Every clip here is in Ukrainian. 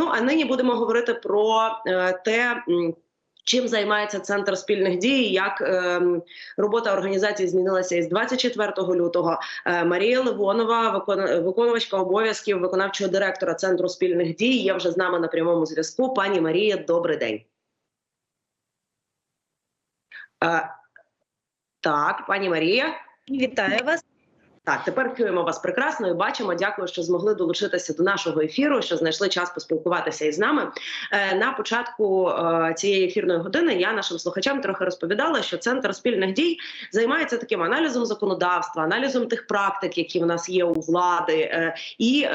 Ну а нині будемо говорити про е, те. Чим займається центр спільних дій? Як е, робота організації змінилася із 24 лютого? Е, Марія Ливонова, викон, виконувачка обов'язків виконавчого директора центру спільних дій, є вже з нами на прямому зв'язку. Пані Марія, добрий день. Е, так, пані Марія. Вітаю вас. Так, тепер чуємо вас прекрасно і бачимо. Дякую, що змогли долучитися до нашого ефіру, що знайшли час поспілкуватися із нами. Е, на початку е, цієї ефірної години я нашим слухачам трохи розповідала, що центр спільних дій займається таким аналізом законодавства, аналізом тих практик, які в нас є у влади, е, і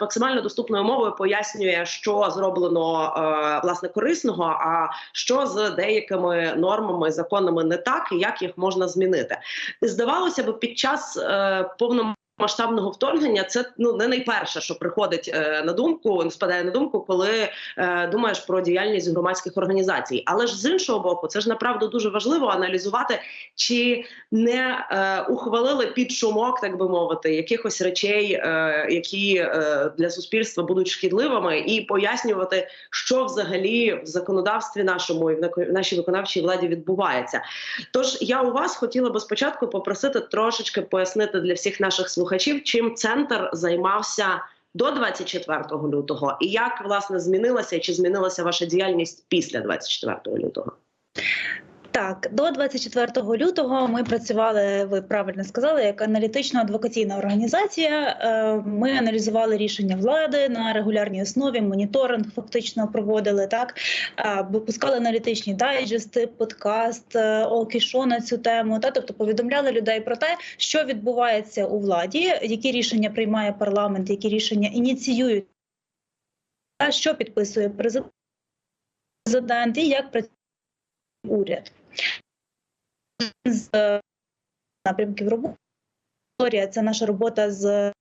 максимально доступною мовою пояснює, що зроблено власне корисного, а що з деякими нормами, законами не так, і як їх можна змінити. Здавалося б, під час е, повномасштабного вторгнення це ну не найперше, що приходить е, на думку, спадає на думку, коли е, думаєш про діяльність громадських організацій. Але ж з іншого боку, це ж направду дуже важливо аналізувати, чи не е, ухвалили під шумок, так би мовити, якихось речей, е, які е, для суспільства будуть шкідливими, і пояснювати, що взагалі в законодавстві нашому і в нашій виконавчій владі відбувається. Тож я у вас хотіла би спочатку попросити трошечки пояснити для всіх наших слухачів, чим центр займався до 24 лютого, і як власне змінилася чи змінилася ваша діяльність після 24 лютого. Так, до 24 лютого ми працювали. Ви правильно сказали, як аналітично-адвокаційна організація. Е, Ми аналізували рішення влади на регулярній основі. Моніторинг фактично проводили так. Е, Випускали аналітичні дайджести, подкаст, е, окішо на цю тему. Та тобто повідомляли людей про те, що відбувається у владі, які рішення приймає парламент, які рішення ініціюють, що підписує президент, і як працює уряд з е, напрямків роботи. Це наша робота з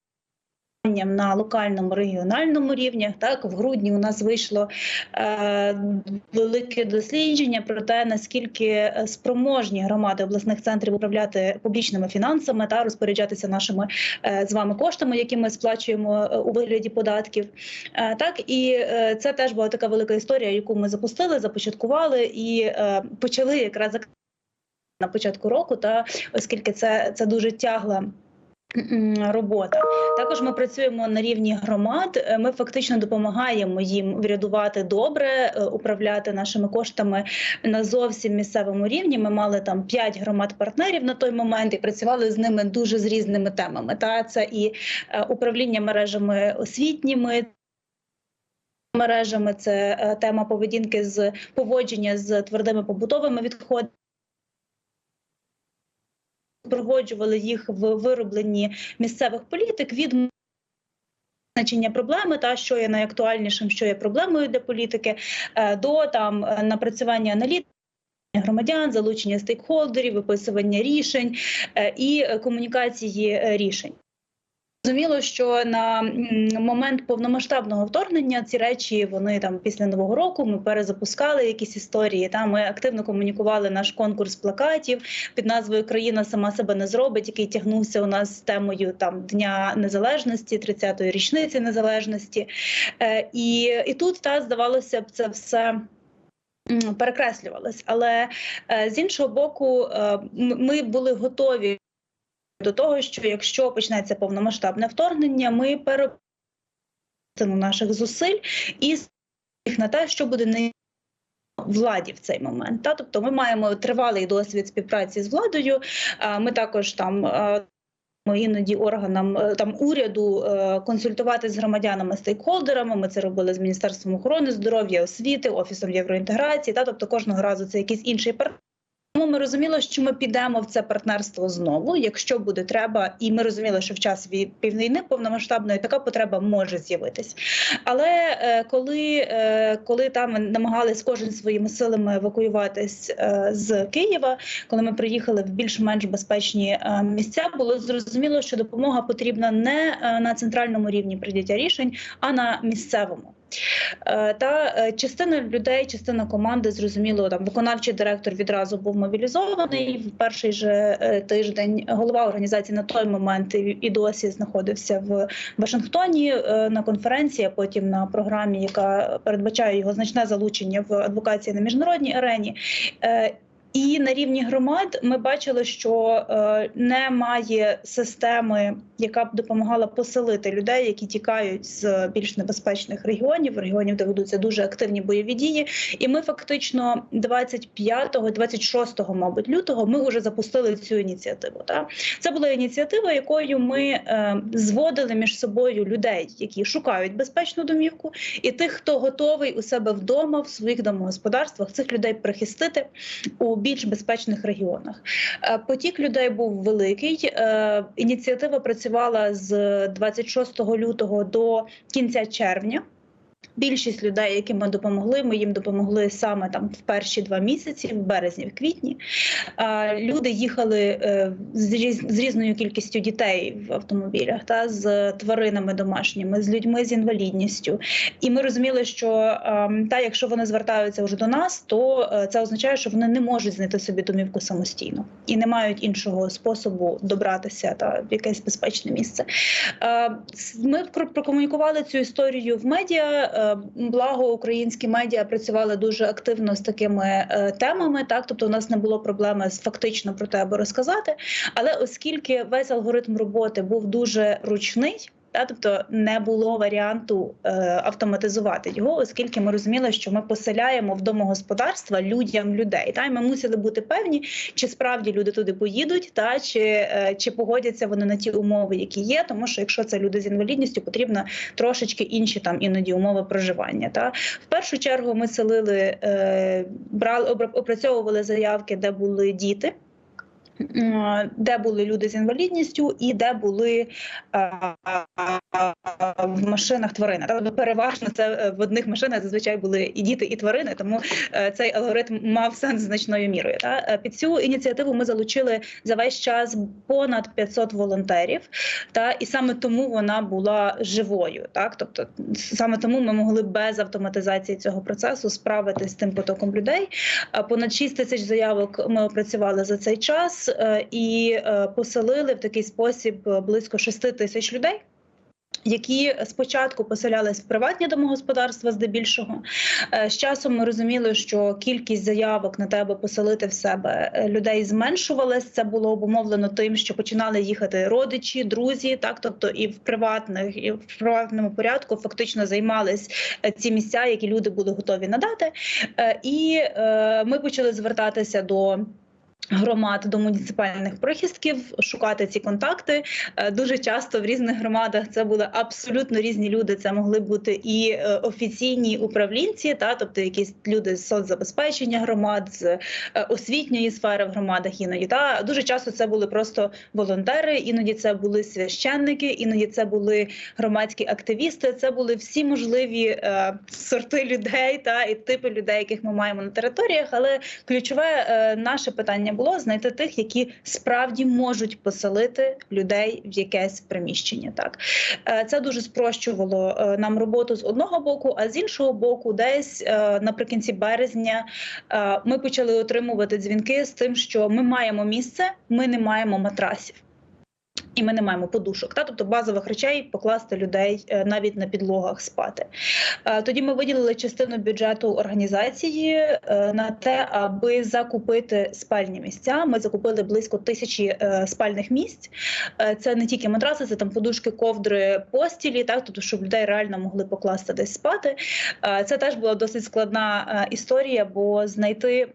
на локальному регіональному рівнях. Так, в грудні у нас вийшло е, велике дослідження про те, наскільки е, спроможні громади обласних центрів управляти публічними фінансами та розпоряджатися нашими е, з вами коштами, які ми сплачуємо е, у вигляді податків. Е, так і е, це теж була така велика історія, яку ми запустили, започаткували і е, почали якраз на початку року, та оскільки це, це дуже тягла. Робота також ми працюємо на рівні громад. Е, Ми фактично допомагаємо їм врядувати добре, е, управляти нашими коштами на зовсім місцевому рівні. Ми мали там п'ять громад-партнерів на той момент і працювали з ними дуже з різними темами. Та це і е, управління мережами освітніми, мережами, це тема поведінки з поводження з твердими побутовими відходами. Проводжували їх в виробленні місцевих політик від значення проблеми, та що є найактуальнішим, що є проблемою для політики, е, до там напрацювання аналітики. Громадян, залучення стейкхолдерів, виписування рішень е, і комунікації е, рішень. Зрозуміло, що на момент повномасштабного вторгнення ці речі вони там після нового року ми перезапускали якісь історії. Там ми активно комунікували наш конкурс плакатів під назвою Країна сама себе не зробить, який тягнувся у нас з темою там Дня Незалежності, 30-ї річниці незалежності. Е, і, і тут та здавалося б, це все. Перекреслювалось, але е, з іншого боку, е, ми були готові до того, що якщо почнеться повномасштабне вторгнення, ми перестанемо наших зусиль і їх на те, що буде не владі в цей момент. Та тобто, ми маємо тривалий досвід співпраці з владою. Ми також там. іноді органам е, там уряду е, консультувати з громадянами стейкхолдерами. Ми це робили з міністерством охорони здоров'я, освіти, офісом євроінтеграції. Та тобто кожного разу це якийсь інший партнер. Тому ми розуміли, що ми підемо в це партнерство знову, якщо буде треба, і ми розуміли, що в час вій- піввійни повномасштабної така потреба може з'явитись. Але е, коли, е, коли там намагались кожен своїми силами евакуюватись е, з Києва, коли ми приїхали в більш-менш безпечні місця, було зрозуміло, що допомога потрібна не на центральному рівні прийняття рішень, а на місцевому. Е, Та е, частина людей, частина команди, зрозуміло, там виконавчий директор відразу був мобілізований в перший же е, тиждень. Голова організації на той момент і досі знаходився в Вашингтоні на конференції, а потім на програмі, яка передбачає його значне залучення в адвокації на міжнародній арені. І на рівні громад ми бачили, що е, немає системи, яка б допомагала поселити людей, які тікають з більш небезпечних регіонів, регіонів, де ведуться дуже активні бойові дії. І ми фактично 25-го, 26-го, мабуть, лютого, ми вже запустили цю ініціативу. Та це була ініціатива, якою ми е, зводили між собою людей, які шукають безпечну домівку, і тих, хто готовий у себе вдома в своїх домогосподарствах цих людей прихистити у більш безпечних регіонах. Е, Потік людей був великий. Е, Ініціатива працювала з 26 лютого до кінця червня. Більшість людей, яким ми допомогли, ми їм допомогли саме там в перші два місяці, в березні, в квітні. Люди їхали е, з різною кількістю дітей в автомобілях та з тваринами домашніми, з людьми з інвалідністю. І ми розуміли, що ем, та якщо вони звертаються вже до нас, то е, це означає, що вони не можуть знайти собі домівку самостійно і не мають іншого способу добратися та в якесь безпечне місце. Е, Ми про- прокомунікували цю історію в медіа. Е, Благо, українські медіа працювали дуже активно з такими е, темами. Так, тобто, у нас не було проблеми з фактично про тебе розказати. Але оскільки весь алгоритм роботи був дуже ручний. Та, тобто не було варіанту е, автоматизувати його, оскільки ми розуміли, що ми поселяємо в домогосподарства людям людей. Та й ми мусили бути певні, чи справді люди туди поїдуть, та чи, е, чи погодяться вони на ті умови, які є. Тому що якщо це люди з інвалідністю, потрібно трошечки інші там іноді умови проживання. Та в першу чергу ми селили, е, брали опрацьовували заявки, де були діти. Де були люди з інвалідністю, і де були в машинах тварини. Тобто переважно це е, в одних машинах зазвичай були і діти, і тварини, тому е, цей алгоритм мав сенс значною мірою. Е, під цю ініціативу ми залучили за весь час понад 500 волонтерів, і саме тому вона була живою. Тобто саме тому ми могли без автоматизації цього процесу справитися з тим потоком людей. Понад 6 тисяч заявок ми опрацювали за цей час і е, поселили в такий спосіб е, близько 6 тисяч людей. Які спочатку поселялись в приватні домогосподарства, здебільшого Е, з часом ми розуміли, що кількість заявок на тебе поселити в себе е, людей зменшувалась. Це було обумовлено тим, що починали їхати родичі, друзі, так тобто і в приватних, і в приватному порядку фактично займались е, ці місця, які люди були готові надати. Е, І е, ми почали звертатися до. Громад до муніципальних прихистків шукати ці контакти Е, дуже часто в різних громадах це були абсолютно різні люди. Це могли бути і е, офіційні управлінці, та тобто якісь люди з соцзабезпечення громад, з е, освітньої сфери в громадах. Іноді та дуже часто це були просто волонтери, іноді це були священники, іноді це були громадські активісти. Це були всі можливі е, сорти людей та і типи людей, яких ми маємо на територіях. Але ключове е, наше питання було знайти тих, які справді можуть поселити людей в якесь приміщення. Так Е, це дуже спрощувало е, нам роботу з одного боку, а з іншого боку, десь е, наприкінці березня ми почали отримувати дзвінки з тим, що ми маємо місце, ми не маємо матрасів. І ми не маємо подушок, та тобто базових речей покласти людей е, навіть на підлогах спати. Е, Тоді ми виділили частину бюджету організації е, на те, аби закупити спальні місця. Ми закупили близько тисячі спальних місць. Це не тільки матраси, це там подушки, ковдри, постілі, так тобто, щоб людей реально могли покласти десь спати. Це теж була досить складна історія, бо знайти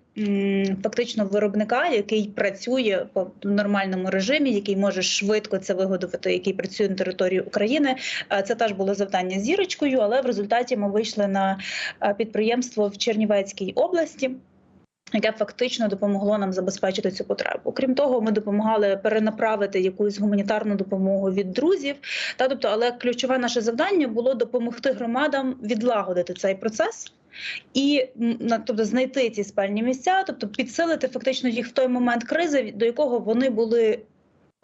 фактично виробника, який працює по нормальному режимі, який може швидко це виготовити, який працює на території України. Е, Це теж було завдання зірочкою, але в результаті ми вийшли на е, підприємство в Чернівецькій області. Яке фактично допомогло нам забезпечити цю потребу. Крім того, ми допомагали перенаправити якусь гуманітарну допомогу від друзів. Та тобто, але ключове наше завдання було допомогти громадам відлагодити цей процес. І тобто знайти ці спальні місця, тобто підсилити фактично їх в той момент кризи, до якого вони були,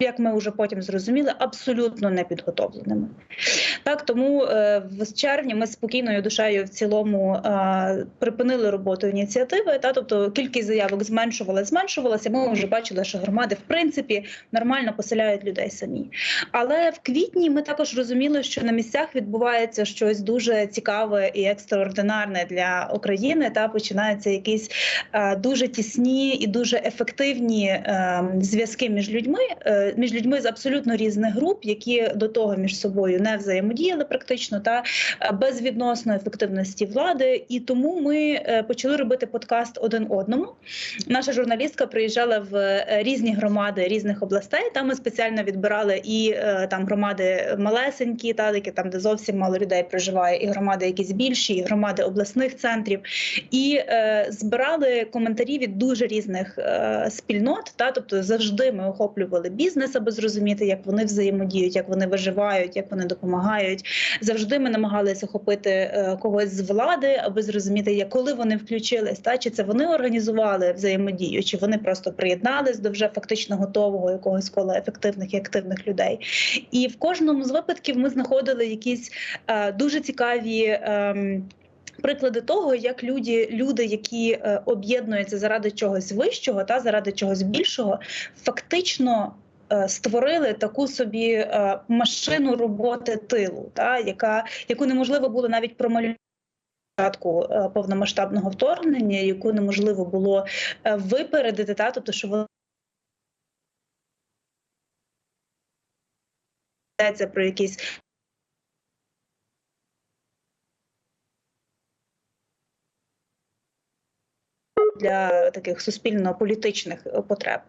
як ми вже потім зрозуміли, абсолютно непідготовленими. Так тому е, в червні ми спокійною душею в цілому е, припинили роботу ініціативи. Та тобто кількість заявок зменшувалася, зменшувалася. Ми вже бачили, що громади в принципі нормально поселяють людей самі. Але в квітні ми також розуміли, що на місцях відбувається щось дуже цікаве і екстраординарне для України. Та починаються якісь е, дуже тісні і дуже ефективні зв'язки між людьми, між людьми з абсолютно різних груп, які до того між собою не взаємодіяли практично та е, безвідносно ефективності влади. І тому ми е, почали робити подкаст один одному. Наша журналістка приїжджала в е, різні громади різних областей. Там ми спеціально відбирали і там громади малесенькі, та які там, де зовсім мало людей проживає, і громади якісь більші, і громади обласних центрів, і е, збирали коментарі від дуже різних е, спільнот. Та тобто завжди ми охоплювали бізнес, аби зрозуміти, як вони взаємодіють, як вони виживають, як вони допомагають. Завжди ми намагалися охопити е, когось з влади, аби зрозуміти, як коли вони включились, та чи це вони організували взаємодію, чи вони просто приєднались до вже фактично готового якогось кола ефективних і активних людей. І в кожному з випадків ми знаходили якісь е, дуже цікаві. Е, Приклади того, як люди, люди, які е, об'єднуються заради чогось вищого та заради чогось більшого, фактично створили таку собі е, машину роботи тилу, та яка яку неможливо було навіть промалювати. Початку е, повномасштабного вторгнення, яку неможливо було е, випередити, та тобто, що вона про якісь для таких суспільно-політичних е, потреб.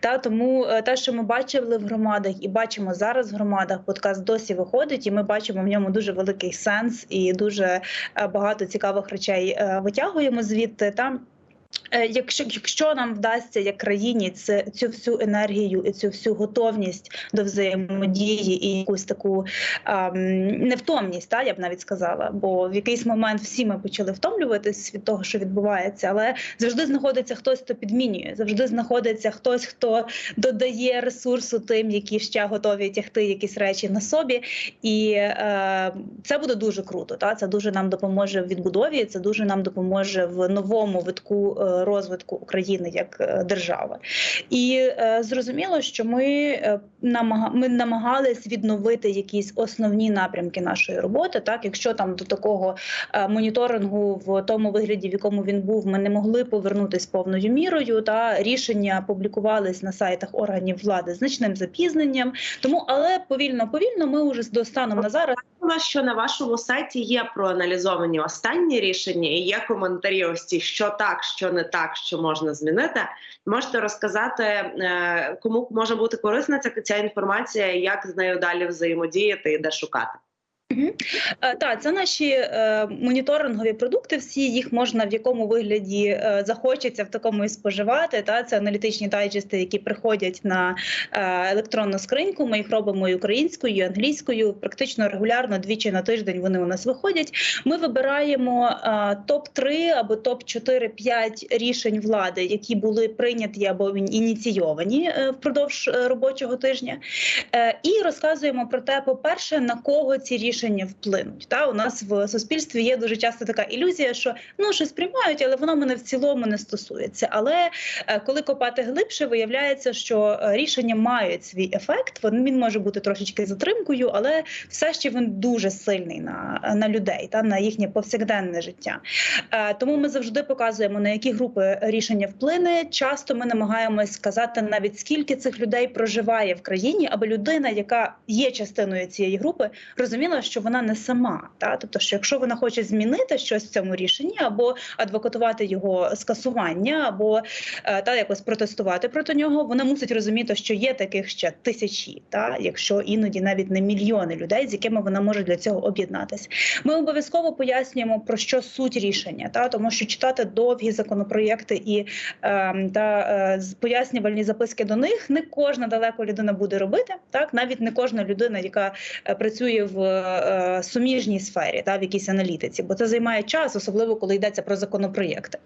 Та тому е, те, що ми бачили в громадах, і бачимо зараз в громадах, подкаст досі виходить, і ми бачимо в ньому дуже великий сенс і дуже е, багато цікавих речей витягуємо звідти. Там Якщо якщо нам вдасться як країні це цю всю енергію і цю всю готовність до взаємодії і якусь таку ем, невтомність, та я б навіть сказала, бо в якийсь момент всі ми почали втомлюватись від того, що відбувається, але завжди знаходиться хтось, хто підмінює, завжди знаходиться хтось, хто додає ресурсу тим, які ще готові тягти якісь речі на собі, і е, це буде дуже круто. Та це дуже нам допоможе в відбудові. Це дуже нам допоможе в новому витку е, розвитку України як е, держави. І е, зрозуміло, що ми е, ми намагались відновити якісь основні напрямки нашої роботи. Так, якщо там до такого е, моніторингу в тому вигляді, в якому він був, ми не могли повернутись повною мірою. Та рішення публікувались на сайтах органів влади значним запізненням. Тому, але повільно, повільно, ми вже до станом на зараз. Що на вашому сайті є проаналізовані останні рішення, і є коментарі ось ці, що так, що не так, що можна змінити. Можете розказати, е, кому може бути корисна ця, ця інформація, як з нею далі взаємодіяти і де шукати. Е, Так, це наші е, моніторингові продукти. Всі їх можна в якому вигляді е, захочеться в такому і споживати. Це аналітичні дайджести, які приходять на електронну скриньку. Ми їх робимо і українською, і англійською. Практично регулярно двічі на тиждень вони у нас виходять. Ми вибираємо топ 3 або топ 4 5 рішень влади, які були прийняті або ініційовані впродовж робочого тижня, і розказуємо про те, по перше, на кого ці рішення вплинуть. Та у нас в суспільстві є дуже часто така ілюзія, що ну щось приймають, але воно мене в цілому не стосується. Але е, коли копати глибше, виявляється, що е, рішення мають свій ефект. Він може бути трошечки затримкою, але все ще він дуже сильний на, на людей та на їхнє повсякденне життя. Е, Тому ми завжди показуємо на які групи рішення вплине. Часто ми намагаємось сказати навіть скільки цих людей проживає в країні, аби людина, яка є частиною цієї групи, розуміла, що вона не сама. Та тобто, що якщо вона хоче змінити щось в цьому рішенні, або адвокатувати його скасування, або е, та якось протестувати проти нього, вона мусить розуміти, що є таких ще тисячі, та якщо іноді навіть не мільйони людей, з якими вона може для цього об'єднатися. Ми обов'язково пояснюємо про що суть рішення, та тому що читати довгі законопроєкти і е, та е, пояснювальні записки до них не кожна далеко людина буде робити. Так навіть не кожна людина, яка е, працює в суміжній сфері, та в якійсь аналітиці, бо це займає час, особливо коли йдеться про законопроєкти.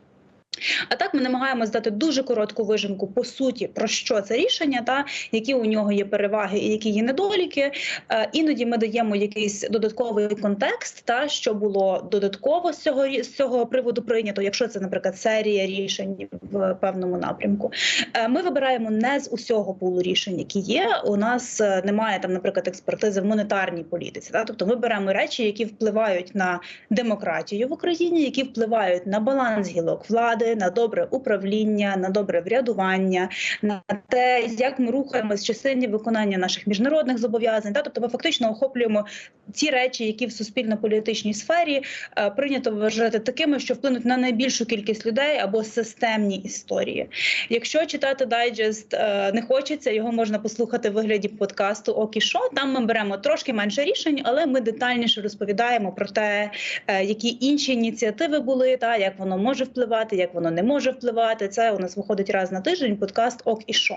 А так ми намагаємося дати дуже коротку вижимку по суті про що це рішення, та які у нього є переваги і які є недоліки. Е, іноді ми даємо якийсь додатковий контекст, та що було додатково з цього з цього приводу прийнято, якщо це, наприклад, серія рішень в певному напрямку. Е, Ми вибираємо не з усього пулу рішень, які є. У нас е, немає там, наприклад, експертизи в монетарній політиці. Та тобто ми беремо речі, які впливають на демократію в Україні, які впливають на баланс гілок влади, на добре управління, на добре врядування, на те, як ми рухаємося в частині виконання наших міжнародних зобов'язань. Та тобто, ми фактично охоплюємо ті речі, які в суспільно-політичній сфері е, прийнято вважати такими, що вплинуть на найбільшу кількість людей або системні історії. Якщо читати дайджест е, не хочеться, його можна послухати в вигляді подкасту Окі Шо. Там ми беремо трошки менше рішень, але ми детальніше розповідаємо про те, е, які інші ініціативи були, та як воно може впливати, як воно не може впливати. Це у нас виходить раз на тиждень. Подкаст Ок і Шо.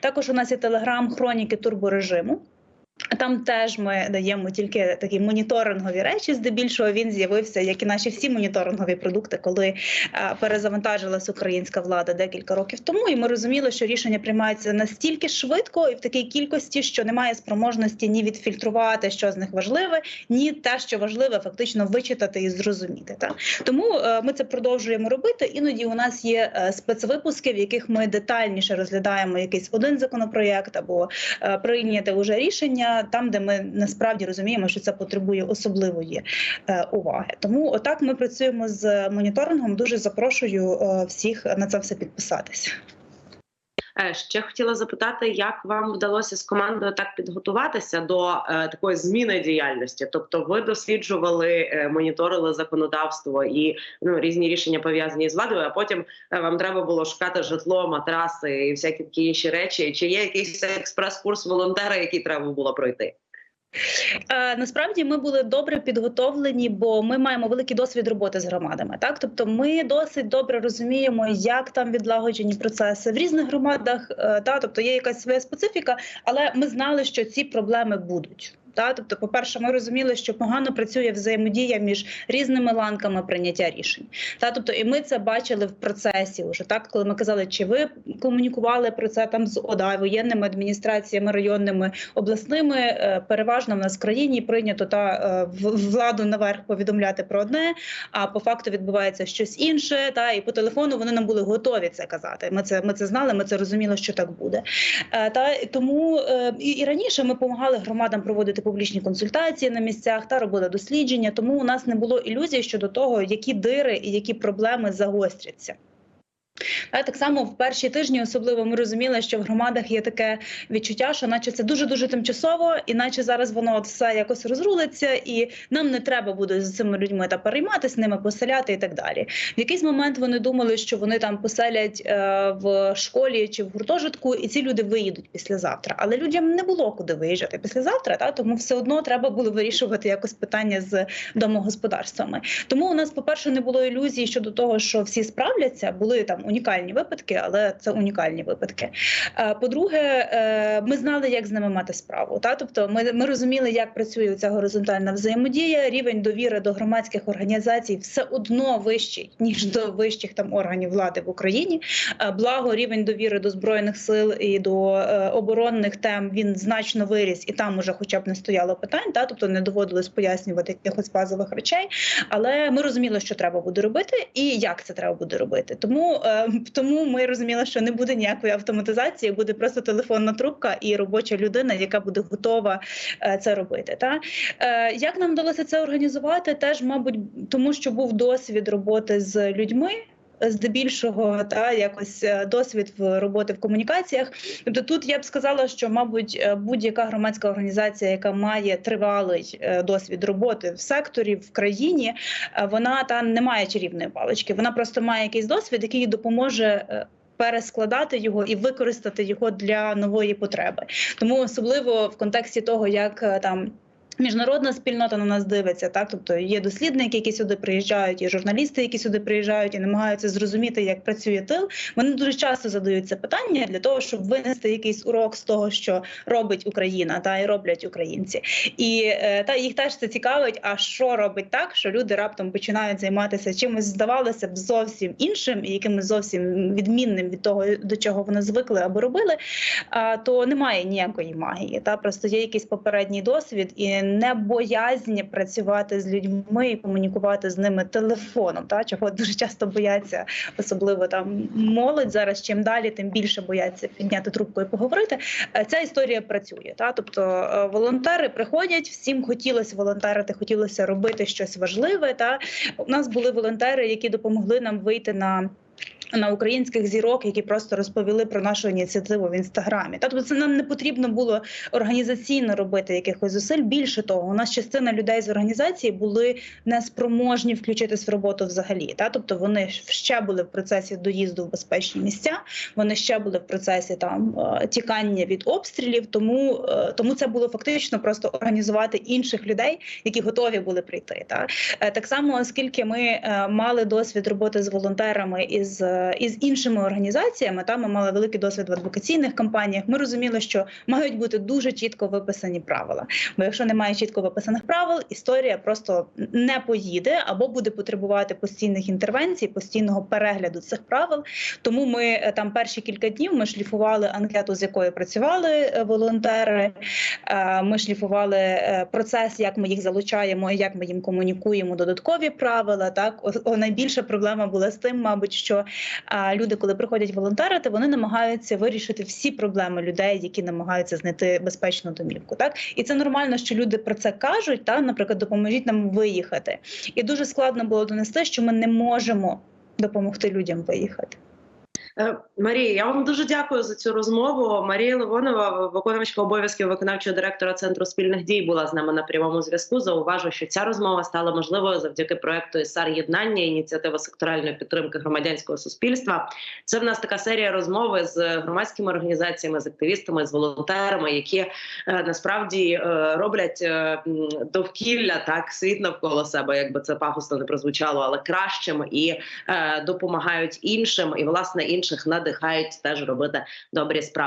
Також у нас є телеграм хроніки турборежиму. Там теж ми даємо тільки такі моніторингові речі. Здебільшого він з'явився, як і наші всі моніторингові продукти, коли е, перезавантажилась українська влада декілька років тому. І ми розуміли, що рішення приймаються настільки швидко і в такій кількості, що немає спроможності ні відфільтрувати, що з них важливе, ні те, що важливе, фактично вичитати і зрозуміти. Та тому е, ми це продовжуємо робити. Іноді у нас є е, спецвипуски, в яких ми детальніше розглядаємо якийсь один законопроєкт або прийняти уже рішення там, де ми насправді розуміємо, що це потребує особливої е, уваги. Тому отак ми працюємо з моніторингом. Дуже запрошую е, всіх на це все підписатися. Е, Ще хотіла запитати, як вам вдалося з командою так підготуватися до е, такої зміни діяльності? Тобто, ви досліджували, е, моніторили законодавство і ну різні рішення пов'язані з владою. А потім вам треба було шукати житло, матраси і всякі такі інші речі. Чи є якийсь експрес-курс волонтера, який треба було пройти? Е, насправді ми були добре підготовлені, бо ми маємо великий досвід роботи з громадами. Так, тобто, ми досить добре розуміємо, як там відлагоджені процеси в різних громадах. е, Та тобто є якась своя специфіка, але ми знали, що ці проблеми будуть. Та, тобто, по-перше, ми розуміли, що погано працює взаємодія між різними ланками прийняття рішень. Та, тобто, і ми це бачили в процесі. Уже так, коли ми казали, чи ви комунікували про це там з ОДА, воєнними адміністраціями, районними обласними. Е, Переважно в нас в країні прийнято та е, владу наверх повідомляти про одне, а по факту відбувається щось інше. Та і по телефону вони нам були готові це казати. Ми це ми це знали. Ми це розуміли, що так буде. Е, Та тому і, і раніше ми допомагали громадам проводити публічні консультації на місцях та робили дослідження. Тому у нас не було ілюзій щодо того, які дири і які проблеми загостряться. Та, Так само в перші тижні, особливо ми розуміли, що в громадах є таке відчуття, що наче це дуже дуже тимчасово, і наче зараз воно все якось розрулиться, і нам не треба буде з цими людьми та перейматися ними, поселяти і так далі. В якийсь момент вони думали, що вони там поселять е, в школі чи в гуртожитку, і ці люди виїдуть післязавтра. Але людям не було куди виїжджати післязавтра, та тому все одно треба було вирішувати якось питання з домогосподарствами. Тому у нас, по перше, не було ілюзій щодо того, що всі справляться. Були там унікальні випадки, але це унікальні випадки. Е, По-друге, е, ми знали, як з ними мати справу. Та тобто, ми, ми розуміли, як працює ця горизонтальна взаємодія. Рівень довіри до громадських організацій все одно вищий ніж до вищих там органів влади в Україні. Е, Благо, рівень довіри до збройних сил і до оборонних тем він значно виріс, і там уже, хоча б не стояло питань, та тобто не доводилось пояснювати якихось базових речей. Але ми розуміли, що треба буде робити, і як це треба буде робити. Тому тому ми розуміли, що не буде ніякої автоматизації, буде просто телефонна трубка і робоча людина, яка буде готова е, це робити. Та е, як нам вдалося це організувати? Теж, мабуть, тому що був досвід роботи з людьми. Здебільшого та якось е, досвід в роботи в комунікаціях. Тобто тут я б сказала, що мабуть е, будь-яка громадська організація, яка має тривалий е, досвід роботи в секторі в країні, вона та не має чарівної палички. Вона просто має якийсь досвід, який допоможе. Перескладати його і використати його для нової потреби, тому особливо в контексті того, як там Міжнародна спільнота на нас дивиться, так тобто є дослідники, які сюди приїжджають, є журналісти, які сюди приїжджають і намагаються зрозуміти, як працює тил. Вони дуже часто задають це питання для того, щоб винести якийсь урок з того, що робить Україна, та і роблять українці. І е, та їх теж це цікавить. А що робить так, що люди раптом починають займатися чимось, здавалося б, зовсім іншим і якимось зовсім відмінним від того, до чого вони звикли або робили. А то немає ніякої магії. Та просто є якийсь попередній досвід і не боязнь працювати з людьми і комунікувати з ними телефоном. Та чого дуже часто бояться, особливо там молодь зараз. Чим далі, тим більше бояться підняти трубку і поговорити. Е, Ця історія працює. Та тобто е, волонтери приходять, всім хотілося волонтерити, хотілося робити щось важливе. Та у нас були волонтери, які допомогли нам вийти на. На українських зірок, які просто розповіли про нашу ініціативу в інстаграмі. Та тобто це нам не потрібно було організаційно робити якихось зусиль. Більше того, у нас частина людей з організації були неспроможні включитись в роботу взагалі. Та тобто вони ще були в процесі доїзду в безпечні місця. Вони ще були в процесі там е, тікання від обстрілів. Тому е, тому це було фактично просто організувати інших людей, які готові були прийти. Та Е, так само, оскільки ми мали досвід роботи з волонтерами із, із іншими організаціями, та ми мали великий досвід в адвокаційних кампаніях. Ми розуміли, що мають бути дуже чітко виписані правила. Бо якщо немає чітко виписаних правил, історія просто не поїде або буде потребувати постійних інтервенцій, постійного перегляду цих правил. Тому ми е, там перші кілька днів ми шліфували анкету, з якою працювали е, волонтери. Е, Ми шліфували процес, як ми їх залучаємо, як ми їм комунікуємо додаткові правила. Так найбільша проблема була з тим, мабуть, що люди, коли приходять волонтерити, вони намагаються вирішити всі проблеми людей, які намагаються знайти безпечну домівку. Так і це нормально, що люди про це кажуть. Та, наприклад, допоможіть нам виїхати. І дуже складно було донести, що ми не можемо допомогти людям виїхати. Е, Марія, я вам дуже дякую за цю розмову. Марія Ливонова, виконувачка обов'язків виконавчого директора центру спільних дій, була з нами на прямому зв'язку. Зауважу, що ця розмова стала можливою завдяки проекту САР єднання, ініціатива секторальної підтримки громадянського суспільства. Це в нас така серія розмови з громадськими організаціями, з активістами, з волонтерами, які е, насправді е, роблять довкілля так світ навколо себе, якби це пафосно не прозвучало, але кращим і допомагають іншим, і власне інших надихають теж робити добрі справи.